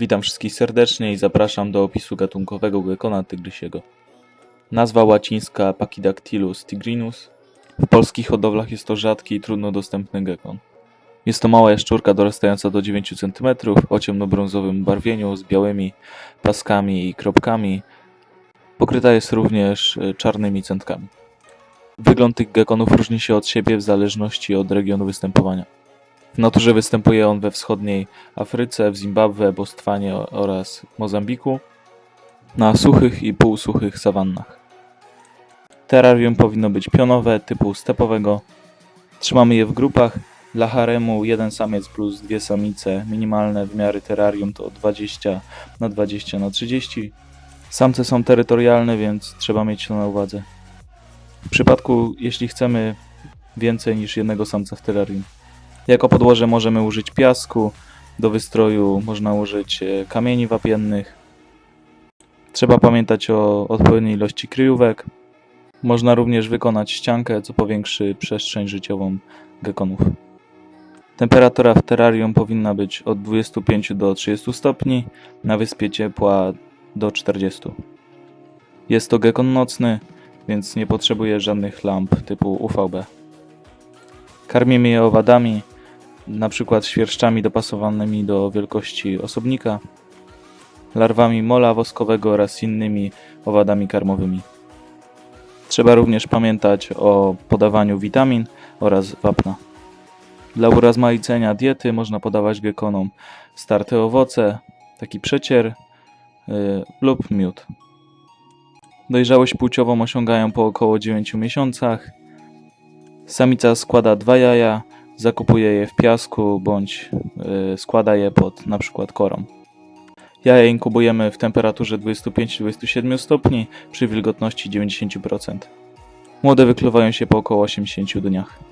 Witam wszystkich serdecznie i zapraszam do opisu gatunkowego gekona tygrysiego. Nazwa łacińska Pachydactylus tigrinus. W polskich hodowlach jest to rzadki i trudno dostępny gekon. Jest to mała jaszczurka dorastająca do 9 cm o ciemnobrązowym barwieniu z białymi paskami i kropkami. Pokryta jest również y, czarnymi centkami. Wygląd tych gekonów różni się od siebie w zależności od regionu występowania. W naturze występuje on we wschodniej Afryce, w Zimbabwe, Bostwanie oraz Mozambiku, na suchych i półsuchych sawannach. Terrarium powinno być pionowe, typu stepowego. Trzymamy je w grupach. Dla haremu jeden samiec plus dwie samice. Minimalne wymiary terrarium to 20 na 20 na 30. Samce są terytorialne, więc trzeba mieć to na uwadze. W przypadku, jeśli chcemy więcej niż jednego samca w terrarium. Jako podłoże możemy użyć piasku, do wystroju można użyć e, kamieni wapiennych. Trzeba pamiętać o odpowiedniej ilości kryjówek. Można również wykonać ściankę, co powiększy przestrzeń życiową gekonów. Temperatura w terrarium powinna być od 25 do 30 stopni, na wyspie ciepła do 40. Jest to gekon nocny, więc nie potrzebuje żadnych lamp typu UVB. Karmimy je owadami, na przykład świerszczami dopasowanymi do wielkości osobnika, larwami mola woskowego oraz innymi owadami karmowymi. Trzeba również pamiętać o podawaniu witamin oraz wapna. Dla urozmaicenia diety można podawać gekonom starte owoce, taki przecier yy, lub miód. Dojrzałość płciową osiągają po około 9 miesiącach. Samica składa dwa jaja, zakupuje je w piasku bądź y, składa je pod na przykład korą. Jaja inkubujemy w temperaturze 25-27 stopni przy wilgotności 90%. Młode wykluwają się po około 80 dniach.